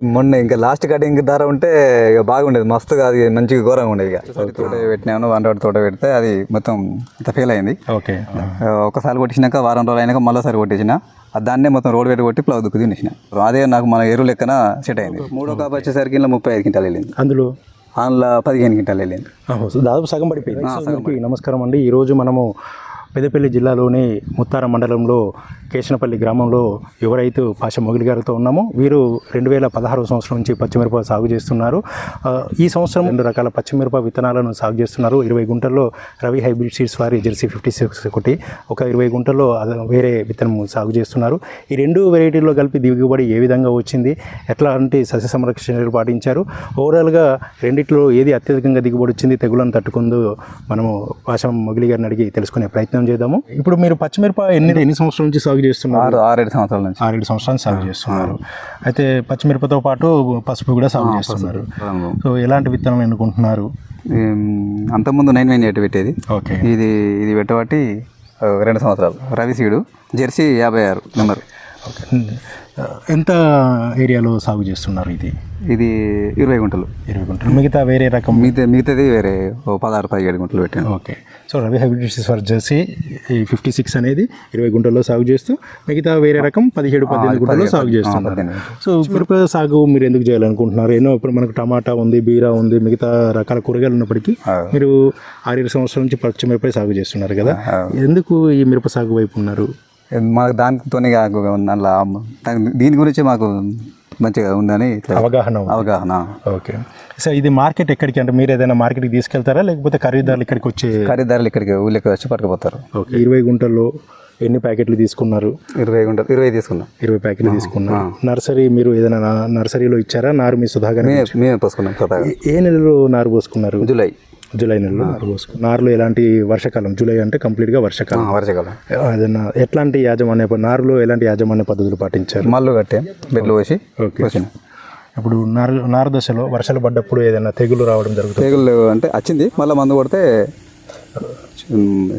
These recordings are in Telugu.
మొన్న ఇంకా లాస్ట్ కటింగ్ ధర ఉంటే ఇక బాగుండేది. మస్తుగా అది మంచిగా ఘోరంగా ఉండేది ఇక. తోట పెట్టినాను వన్ రోడ్ తోట పెడితే అది మొత్తం ఇంత ఫెయిల్ అయింది. ఓకే. ఒకసారి కొట్టినాక వారం రోజులు అయినాక మళ్ళీసారి కొట్టించిన దాన్నే మొత్తం రోడ్ పెట్టి కొట్టి ప్లవ్ దుక్కు తినేసిన అదే నాకు మన ఎరువు లెక్కన సెట్ అయింది. మూడో కాపు వచ్చేసరికి ఇలా ముప్పై ఐదు క్వింటాలు వెళ్ళింది. అందులో? అందులో పదిహేను క్వింటాలు వెళ్ళింది. దాదాపు సగం పడిపోయింది. నమస్కారం అండి. ఈరోజు మనము పెద్దపల్లి జిల్లాలోని ముత్తార మండలంలో కేశనపల్లి గ్రామంలో యువ రైతు పాష మొగిలి గారితో ఉన్నాము. వీరు రెండు వేల పదహారు సంవత్సరం నుంచి పచ్చిమిరప సాగు చేస్తున్నారు. ఈ సంవత్సరం రెండు రకాల పచ్చిమిరప విత్తనాలను సాగు చేస్తున్నారు. ఇరవై గుంటల్లో రవి హైబ్రిడ్ సీడ్స్ వారి జెర్సీ ఫిఫ్టీ సిక్స్ ఒకటి ఒక ఇరవై గుంటల్లో వేరే విత్తనం సాగు చేస్తున్నారు. ఈ రెండు వెరైటీల్లో కలిపి దిగుబడి ఏ విధంగా వచ్చింది? ఎట్లాంటి సస్య సంరక్షణలు పాటించారు? ఓవరాల్గా రెండిట్లో ఏది అత్యధికంగా దిగుబడి వచ్చింది? తెగులను తట్టుకుందో మనము పాషం మొగిలి గారిని అడిగి తెలుసుకునే ప్రయత్నం చేద్దాము. ఇప్పుడు మీరు పచ్చిమిరప ఎన్ని ఎన్ని సంవత్సరాల నుంచి సాగు చేస్తున్నారు? ఆరు ఆరేడు సంవత్సరాల నుంచి. ఆరేడు సంవత్సరాలు సాగు చేస్తున్నారు. అయితే పచ్చిమిరపతో పాటు పసుపు కూడా సాగు చేస్తున్నారు. సో ఎలాంటి విత్తనం ఎన్నుకుంటున్నారు అంతకుముందు నైన్ నైన్ ఎయిట్ పెట్టేది. ఓకే. ఇది ఇది పెట్టబట్టి రెండు సంవత్సరాలు. రవి సీడు జెర్సీ యాభై ఆరు నెంబర్. ఓకే. ఎంత ఏరియాలో సాగు చేస్తున్నారు ఇది? ఇది ఇరవై గుంటలు. ఇరవై గుంటలు. మిగతా వేరే రకం? మిగతా మిగతాది వేరే పదహారు పదిహేడు గుంటలు పెట్టాను. Okay. So Ravi hybrid for Jersey ఈ ఫిఫ్టీ సిక్స్ అనేది ఇరవై గుంటల్లో సాగు చేస్తూ మిగతా వేరే రకం పదిహేడు పద్దెనిమిది గుంటల్లో సాగు చేస్తున్నారు. సో మిరప సాగు మీరు ఎందుకు చేయాలనుకుంటున్నారు? ఎన్నో ఇప్పుడు మనకు టమాటా ఉంది బీరా ఉంది మిగతా రకాల కూరగాయలు ఉన్నప్పటికీ మీరు ఆరేడు సంవత్సరాల నుంచి పచ్చి మిరప సాగు చేస్తున్నారు కదా. ఎందుకు ఈ మిరప సాగు వైపు ఉన్నారు? మాకు దానితోనే అలా దాని- దీని గురించి మాకు మంచిగా ఉందని అవగాహన. అవగాహన. ఓకే. సో ఇది మార్కెట్ ఎక్కడికి? అంటే మీరు ఏదైనా మార్కెట్కి తీసుకెళ్తారా? లేకపోతే ఖరీదారులు ఇక్కడికి వచ్చే ఖరీదారులు ఇక్కడికి ఊళ్ళకి వచ్చి పట్టుకుపోతారు. ఓకే. ఇరవై గుంటల్లో ఎన్ని ప్యాకెట్లు తీసుకున్నారు? ఇరవై గుంటలు ఇరవై తీసుకున్నాం. ఇరవై ప్యాకెట్లు తీసుకున్నారు. నర్సరీ మీరు ఏదైనా నర్సరీలో ఇచ్చారా? నారు మీ సుధాగా మేమే పోసుకున్నాం ఏ నెలలో నారు పోసుకున్నారు? జూలై. జూలై నెలలో నారు. పోసుకున్నారు నారులో ఎలాంటి వర్షాకాలం? జూలై అంటే కంప్లీట్గా వర్షాకాలం. వర్షాకాలం. ఏదైనా ఎట్లాంటి యాజమాన్య నారులో ఎలాంటి యాజమాన్య పద్ధతులు పాటించారు? మళ్ళు కట్టాం బెడ్లు పోసి ఓకే. ఇప్పుడు నారు నారు దశలో వర్షాలు పడ్డప్పుడు ఏదైనా తెగులు రావడం జరుగుతుంది? తెగుళ్ళు అంటే వచ్చింది మళ్ళీ మందు కొడితే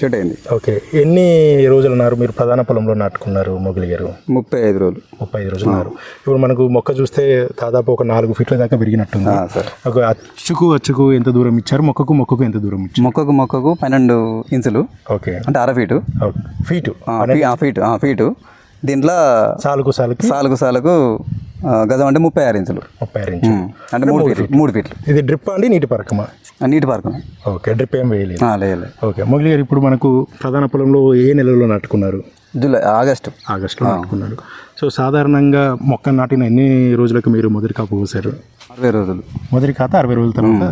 షూట్ అయింది. ఓకే. ఎన్ని రోజుల నారు మీరు ప్రధాన పొలంలో నాటుకున్నారు మొగిలి గారు? ముప్పై ఐదు రోజులు. ముప్పై ఐదు రోజులు నారు ఇప్పుడు మనకు మొక్క చూస్తే దాదాపు ఒక నాలుగు ఫీట్ల దాకా పెరిగినట్టుంది. ఒక అచ్చుకు అచ్చుకు ఎంత దూరం ఇచ్చారు? మొక్కకు మొక్కకు ఎంత దూరం ఇచ్చారు? మొక్కకు మొక్కకు పన్నెండు ఇంచులు. ఓకే. అంటే అర ఫీటు. ఫీటు. ఫీటు. ఆ, ఫీటు. దీంట్లో సాలుకు సాలుకి? సాలుకు సాలుకు గజం అంటే ముప్పై ఆరు ఇంచులు. ముప్పై ఆరు ఇంచులు. అంటే మూడు ఫీట్లు మూడు ఫీట్లు. ఇది డ్రిప్ అండి నీటి పరకమా? నీటి పార్కం ఓకే డ్రిప్ ఏం వేయలేదు. లేదు ఓకే మొగిలి గారు ఇప్పుడు మనకు ప్రధాన పొలంలో ఏ నెలలో నాటుకున్నారు? July August. ఆగస్టులో నాటుకున్నారు. సో సాధారణంగా మొక్క నాటిన ఎన్ని రోజులకు మీరు మొదటి కాపు పోసారు అరవై రోజులు. మొదటి ఖాతా అరవై రోజుల తర్వాత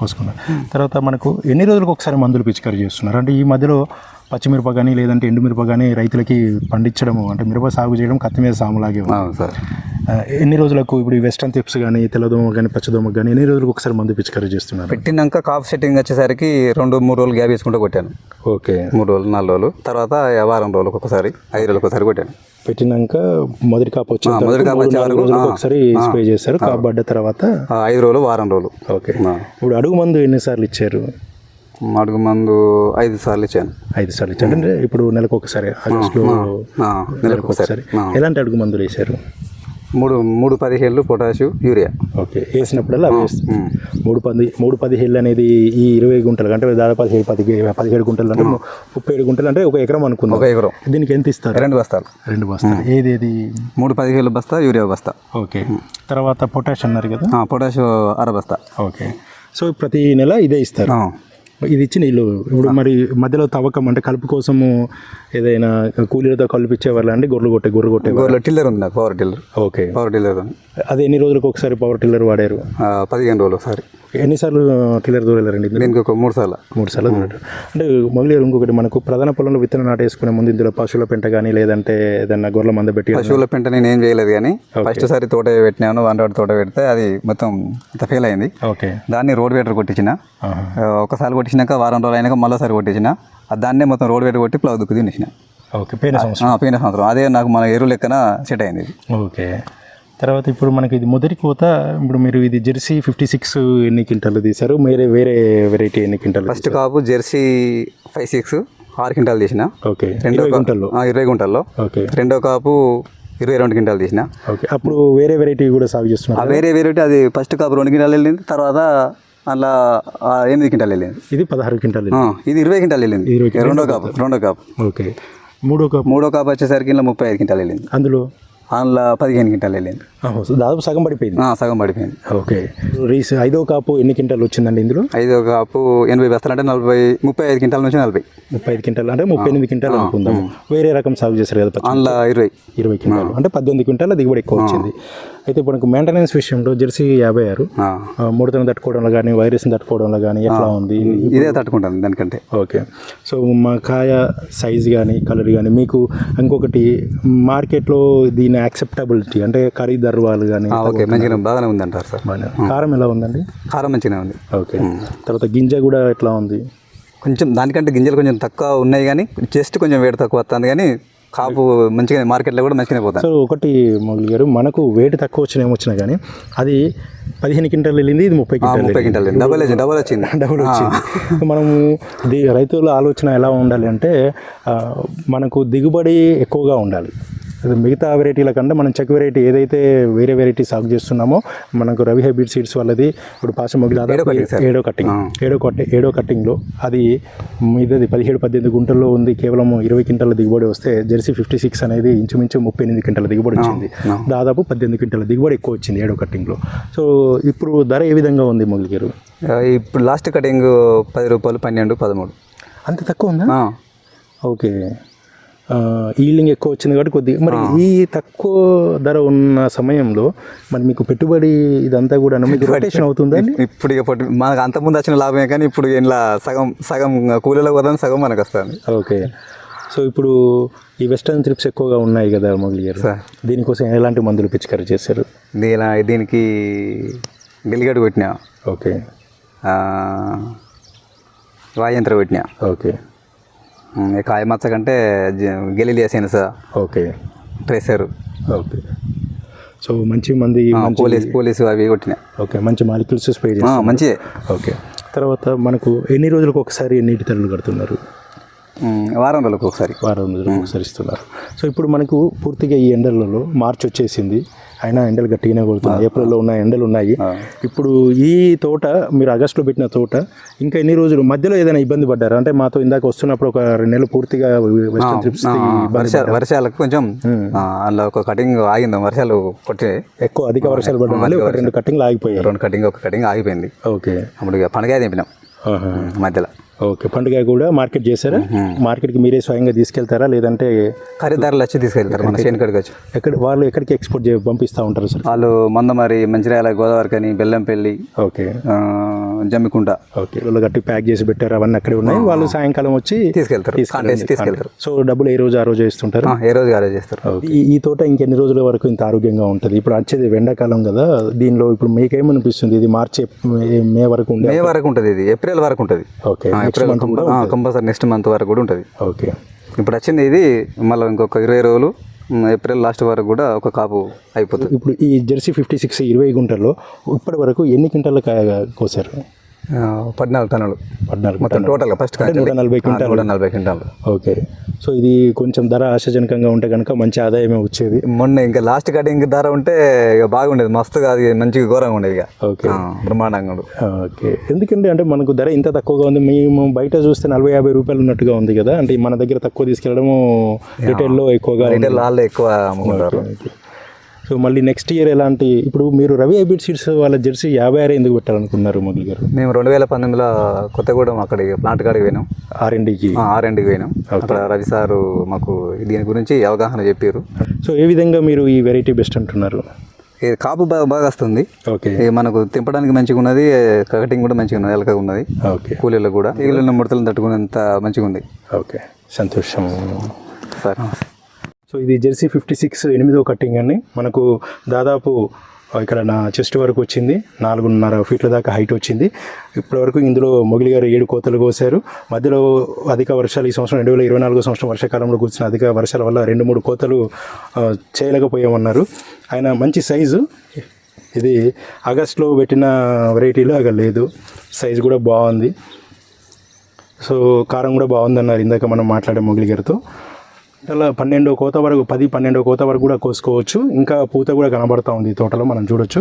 పోసుకున్నారు తర్వాత మనకు ఎన్ని రోజులకు ఒకసారి మందులు పిచికారీ చేస్తున్నారు? అంటే ఈ మధ్యలో పచ్చిమిరప కానీ లేదంటే ఎండుమిరప కానీ రైతులకి పండించడము అంటే మిరప సాగు చేయడం కత్తి మీద సాములాగే ఉంది. సార్. ఎన్ని రోజులకు ఇప్పుడు ఈ వెస్టర్న్ టిప్స్ కానీ తెల్లదోమ కానీ పచ్చదోమ కానీ ఎన్ని రోజులకు ఒకసారి మందు పిచికారీ చేస్తున్నారు? పెట్టినాక కాఫ్ సెట్టింగ్ వచ్చేసరికి రెండు మూడు రోజులు గ్యాప్ వేసుకుంటూ కొట్టాను. ఓకే. మూడు రోజులు నాలుగు రోజులు. తర్వాత వారం రోజులకు ఒకసారి ఐదు రోజులకు ఒకసారి కొట్టాను. పెట్టినాక మొదటి కాపు వచ్చే మొదటి కాపు వచ్చే వరకు, ఆ, ఒకసారి స్ప్రే చేస్తారు కాపు పడ్డ తర్వాత? ఐదు రోజులు వారం రోజులు. ఓకే. ఇప్పుడు అడుగు మందు ఎన్నిసార్లు ఇచ్చారు? అడుగు మందు ఐదు సార్లు ఇచ్చాను. ఐదు సార్లు ఇచ్చారు. అంటే ఇప్పుడు నెలకు ఒకసారి ఆగస్టులో నెలకు ఒకసారి. ఒకసారి. ఎలాంటి అడుగు మందులు వేశారు? మూడు మూడు పదిహేళ్ళు పొటాషు యూరియా. ఓకే వేసినప్పుడల్లా మూడు పది మూడు పదిహేళ్ళు అనేది ఈ ఇరవై గుంటలు అంటే దాదాపు పదిహేడు పది పదిహేడు గుంటలు అంటే ముప్పై ఏడు గుంటలు అంటే ఒక ఎకరం అనుకుందాం. ఒక ఎకరం. దీనికి ఎంత ఇస్తారు? రెండు బస్తాలు. రెండు బస్తాలు. ఏది ఏది? మూడు పదిహేళ్ళు బస్తా యూరియా బస్తా. ఓకే. తర్వాత పొటాష్ అన్నారు కదా? పొటాషు అర బస్తా. ఓకే. సో ప్రతి నెల ఇదే ఇస్తారు. ఇది ఇచ్చి నీళ్ళు ఇప్పుడు మరి మధ్యలో తవ్వకం అంటే కలుపు కోసము ఏదైనా కూలీలతో కలిపిచ్చేవాళ్ళ అండి? గొర్రెలు కొట్టే గొర్రె కొట్టే గోర్లో టిల్లర్ ఉంది power tiller okay. Power tiller ఉంది. అది ఎన్ని రోజులకు ఒకసారి పవర్ టిల్లర్ వాడారు? పదిహేను రోజులు ఒకసారి. ఎన్నిసార్లు టిల్లర్ దూరారండి దీనికి ఒక మూడు సార్లు. మూడు సార్లు అంటే మొగలి ఇంకొకటి మనకు ప్రధాన పొలంలో విత్తనం నాటేసుకునే ముందు ఇందులో పశువుల పెంట కానీ లేదంటే ఏదైనా గొర్రెల మంద పెట్టి పశువుల పెంట నేను ఏం చేయలేదు కానీ ఫస్ట్ సారి తోట పెట్టినాను వన్ రోడ్ తోట పెడితే అది మొత్తం అంత ఫెయిల్ అయింది. ఓకే. దాన్ని రోడ్ వేటర్ కొట్టించిన. ఒకసారి కొట్టించినాక వారం రోజులు అయినాక మళ్ళీసారి కొట్టించిన. ఆ దాన్నే మొత్తం రోడ్ వేటర్ కొట్టి ప్లవ్ దుక్కు తినేసిన ఓకే పోయిన సంవత్సరం. పోయిన సంవత్సరం. అదే నాకు మన ఎరువు లెక్కన సెట్ అయింది ఓకే. తర్వాత ఇప్పుడు మనకి ఇది మొదటి కోత ఇప్పుడు మీరు ఇది జెర్సీ ఫిఫ్టీ సిక్స్ ఎన్ని క్వింటాలు తీశారు? వేరే వేరే వెరైటీ ఎన్ని క్వింటాలు ఫస్ట్ కాపు జెర్సీ ఫైవ్ సిక్స్ ఆరు క్వింటాలు తీసిన. ఓకే. రెండో ఇరవై కా- గుంటల్లో ఆ, ఇరవై గుంటల్లో ఓకే. రెండో కాపు ఇరవై రెండు క్వింటాలు తీసిన. ఓకే. అప్పుడు వేరే వెరైటీ కూడా సాగు ఆ చేస్తున్నారు వేరే వేరే అది ఫస్ట్ కాపు రెండు క్వింటాలు వెళ్ళింది తర్వాత అలా ఎనిమిది క్వింటాలు వెళ్ళింది. ఇది పదహారు క్వింటాల్ ఇది ఇరవై క్వింటాలు వెళ్ళింది. రెండో కాపు రెండో కాపు. ఓకే. మూడో కప్? మూడో కాపు వచ్చేసరికి ఇలా ముప్పై ఐదు క్వింటాలు వెళ్ళింది. అందులో? అందులో పదిహేను క్వింటాలు వెళ్ళింది. దాదాపు సగం పడిపోయింది. సగం పడిపోయింది. ఓకే. రీస్ ఐదో కాపు ఎన్ని క్వింటాల్ వచ్చిందండి ఇందులో? ఐదో కాపు ఎనభై బస్తాలు అంటే నలభై ముప్పై ఐదు క్వింటాల నుంచి నలభై. ముప్పై ఐదు క్వింటాల్ అంటే ముప్పై ఎనిమిది క్వింటాల్ అనుకుందాం. వేరే రకం సాగు చేశారు కదా అందులో ఇరవై. ఇరవై క్వింటాలు. అంటే పద్దెనిమిది క్వింటాల దిగుబడి ఎక్కువ వచ్చింది. అయితే ఇప్పుడు మనకు మెయింటెనెన్స్ విషయంలో జెర్సీ యాభై ఆరు ముడతను తట్టుకోవడంలో కానీ వైరస్ని తట్టుకోవడంలో కానీ ఎట్లా ఉంది? ఇదే తట్టుకుంటుంది దానికంటే. ఓకే. సో మా కాయ సైజ్ కానీ కలర్ కానీ మీకు ఇంకొకటి మార్కెట్లో దీని యాక్సెప్టబిలిటీ అంటే ఖరీదారు వాళ్ళు కానీ ఓకే మంచిగా బాగానే ఉంది అంటారు సార్. కారం ఎలా ఉందండి? కారం మంచిగానే ఉంది. ఓకే. తర్వాత గింజ కూడా ఎట్లా ఉంది? కొంచెం దానికంటే గింజలు కొంచెం తక్కువ ఉన్నాయి కానీ జస్ట్ కొంచెం వేడి తక్కువ వస్తుంది కానీ కాపు మంచిగా మార్కెట్లో కూడా మంచిగానే పోతుంది సో ఒకటి మొగలి గారు మనకు వెయిట్ తక్కువ వచ్చిన ఏమొచ్చినా కానీ అది పదిహేను క్వింటాలు వెళ్ళింది ఇది ముప్పై క్వింటాలు ముప్పై క్వింటాలు డబల్ వచ్చింది. డబల్ వచ్చింది. డబుల్ వచ్చింది మనము ది రైతుల ఆలోచన ఎలా ఉండాలి అంటే మనకు దిగుబడి ఎక్కువగా ఉండాలి. మిగతా వెరైటీల కంటే మనం చెక్ వెరైటీ ఏదైతే వేరే వెరైటీ సాగు చేస్తున్నామో మనకు రవి హైబ్రిడ్ సీడ్స్ వాళ్ళది. ఇప్పుడు పాస మొగిలి ఏడో కట్టింగ్ ఏడో కట్టి ఏడో కట్టింగ్లో అది మీదది పదిహేడు పద్దెనిమిది గుంటల్లో ఉంది. కేవలం ఇరవై క్వింటాల దిగుబడి వస్తే జెర్సీ ఫిఫ్టీ సిక్స్ అనేది ఇంచుమించు ముప్పై ఎనిమిది క్వింటాల దిగుబడి వచ్చింది. దాదాపు పద్దెనిమిది క్వింటాల దిగుబడి ఎక్కువ వచ్చింది ఏడో కట్టింగ్లో సో ఇప్పుడు ధర ఏ విధంగా ఉంది మొగిలి గారు? ఆ, ఇప్పుడు లాస్ట్ కటింగ్ పది రూపాయలు పన్నెండు పదమూడు. అంత తక్కువ ఉందా? ఓకే. ఈల్డింగ్ ఎక్కువ వచ్చింది కాబట్టి కొద్దిగా మరి ఈ తక్కువ ధర ఉన్న సమయంలో మరి మీకు పెట్టుబడి ఇదంతా కూడా మీకు రొటేషన్ అవుతుందా ఇప్పుడు ఇక పట్టు మనకు అంతకుముందు వచ్చిన లాభమే కానీ ఇప్పుడు ఇలా సగం సగం కూలీలో పోతుంది సగం మనకు వస్తుంది. ఓకే. సో ఇప్పుడు ఈ వెస్టర్న్ ట్రిప్స్ ఎక్కువగా ఉన్నాయి కదా మొగలి గారు. సార్. దీనికోసం ఎలాంటి మందులు పిచికారీ చేశారు? దీని దీనికి గెలిగడ్డ కొట్టినా. ఓకే. వాయంత్ర కొట్టినా. ఓకే. కాయ మచ్చ కంటే గెలిలి వేసాను సార్ ఓకే. ట్రెసర్. ఓకే. సో మంచి మంది మంచి పోలీస్ పోలీసు అవి కొట్టినా. ఓకే మంచి మాలిక్యూల్స్ స్ప్రే మంచిదే ఓకే. తర్వాత మనకు ఎన్ని రోజులకు ఒకసారి నీటి తల్లులు కడుతున్నారు? వారం రోజులకు ఒకసారి. వారం రోజులకు ఒకసారి ఇస్తున్నారు. సో ఇప్పుడు మనకు పూర్తిగా ఈ ఎండలలో మార్చి వచ్చేసింది. అయినా ఎండలు గట్టిగానే కొడుతున్నాయి. ఏప్రిల్లో ఉన్న ఎండలు ఉన్నాయి. ఇప్పుడు ఈ తోట మీరు ఆగస్టులో పెట్టిన తోట ఇంకా ఎన్ని రోజులు మధ్యలో ఏదైనా ఇబ్బంది పడ్డారా? అంటే మాతో ఇందాక వస్తున్నప్పుడు ఒక రెండు నెలలు పూర్తిగా వర్షాలకు కొంచెం ఆ, అందులో ఒక కటింగ్ ఆగింది వర్షాలు కొట్టి ఎక్కువ అధిక వర్షాలు పడడం వల్ల ఒక రెండు కట్టింగ్లు ఆగిపోయారు రెండు కటింగ్ ఒక కటింగ్ ఆగిపోయింది. ఓకే. అప్పుడు పండుగ దింపినాం. మధ్యలో. ఓకే పండుగ కూడా మార్కెట్ చేశారా? మార్కెట్కి మీరే స్వయంగా తీసుకెళ్తారా? లేదంటే ఖరీదారులు వచ్చి తీసుకెళ్తారు మన చేనుకాడికి వచ్చి. ఎక్కడ వాళ్ళు ఎక్కడికి ఎక్స్పోర్ట్ చే పంపిస్తూ ఉంటారు సార్? వాళ్ళు మందమరి మంచిర్యాల గోదావరి కానీ బెల్లంపల్లి ఓకే. జమ్మికుంట. ఓకే వాళ్ళు గట్టి ప్యాక్ చేసి పెట్టారు అవన్నీ అక్కడే ఉన్నాయి. వాళ్ళు సాయంకాలం వచ్చి తీసుకెళ్తారు తీసుకెళ్తారు. సో డబ్బులు ఏ రోజు ఆ రోజు ఇస్తుంటారు? ఆ, ఏ రోజు ఆ రోజు చేస్తారు ఈ తోట ఇంకెన్ని రోజుల వరకు ఇంత ఆరోగ్యంగా ఉంటుంది? ఇప్పుడు వచ్చేది ఎండాకాలం కదా దీనిలో ఇప్పుడు మీకేమనిపిస్తుంది? ఇది మార్చి మే- వరకు ఉండే మే వరకు ఉంటుంది ఇది ఏప్రిల్ వరకు ఉంటుంది. ఓకే. కంపల్సరీ నెక్స్ట్ మంత్ వరకు కూడా ఉంటుంది. ఓకే. ఇప్పుడు వచ్చింది ఇది మళ్ళీ ఇంకొక ఇరవై రోజులు ఏప్రిల్ లాస్ట్ వరకు కూడా ఒక కాపు అయిపోతుంది. ఇప్పుడు ఈ జెర్సీ ఫిఫ్టీ సిక్స్ ఇరవై గుంటల్లో ఇప్పటి వరకు ఎన్ని క్వింటాల కోసారు? పద్నాలుగు టన్నులు. పద్నాలుగు మొత్తం టోటల్గా ఫస్ట్ నూట నలభై క్వింటాలు. నూట నలభై క్వింటాలు. ఓకే. సో ఇది కొంచెం ధర ఆశాజనకంగా ఉంటే కనుక మంచి ఆదాయమే వచ్చేది. మొన్న ఇంకా లాస్ట్ కటింగ్ ధర ఉంటే ఇక బాగుండేది. మస్తుగా అది మంచిగా ఘోరంగా ఉండేది ఇక. ఓకే. బ్రహ్మాండంగా ఓకే. ఎందుకంటే అంటే మనకు ధర ఇంత తక్కువగా ఉంది. మేము బయట చూస్తే నలభై యాభై రూపాయలు ఉన్నట్టుగా ఉంది కదా. అంటే మన దగ్గర తక్కువ తీసుకెళ్ళడము రిటైల్లో ఎక్కువగా. రిటైల్ వాళ్ళే ఎక్కువ అమ్ముకుంటారు. సో మళ్ళీ నెక్స్ట్ ఇయర్ ఎలాంటి ఇప్పుడు మీరు రవి హైబ్రిడ్ సీడ్స్ వాళ్ళ జెర్సీ యాభై ఆరు ఎందుకు పెట్టాలనుకున్నారు మొదలు గారు? మేము రెండు వేల పంతొమ్మిదిలో కొత్తగూడెం అక్కడికి ప్లాంట్ కాడికి పోయినాం. ఆర్ఎండికి ఆర్ఎండ్కి పోయినాం. అక్కడ రవి సారు మాకు దీని గురించి అవగాహన చెప్పారు. సో ఏ విధంగా మీరు ఈ వెరైటీ బెస్ట్ అంటున్నారు? ఇది కాపు బాగా బాగా వస్తుంది. ఓకే. ఇది మనకు తింపడానికి మంచిగా ఉన్నది కటింగ్ కూడా మంచిగా ఉన్నది ఎలకగా ఉన్నది. ఓకే. కూలీలకు కూడా. ఈగలను ముడతలను తట్టుకునేంత మంచిగా ఉంది. ఓకే. సంతోషం. సార్ సో ఇది జెర్సీ ఫిఫ్టీ సిక్స్ ఎనిమిదో కట్టింగ్ అండి. మనకు దాదాపు ఇక్కడ నా చెస్ట్ వరకు వచ్చింది. నాలుగున్నర ఫీట్ల దాకా హైట్ వచ్చింది. ఇప్పటివరకు ఇందులో మొగిలి గారు ఏడు కోతలు కోసారు మధ్యలో అధిక వర్షాలు ఈ సంవత్సరం రెండు వేల ఇరవై నాలుగో సంవత్సరం వర్షాకాలంలో కూర్చున్న అధిక వర్షాల వల్ల రెండు మూడు కోతలు చేయలేకపోయామన్నారు. ఆయన మంచి సైజు. ఇది ఆగస్ట్లో పెట్టిన వెరైటీలో అక్కడ లేదు. సైజు కూడా బాగుంది. సో కారం కూడా బాగుందన్నారు ఇందాక మనం మాట్లాడే మొగిలి గారితో. అలా పన్నెండో కోత వరకు పది పన్నెండో కోత వరకు కూడా కోసుకోవచ్చు. ఇంకా పూత కూడా కనబడతా ఉంది ఈ తోటలో మనం చూడొచ్చు.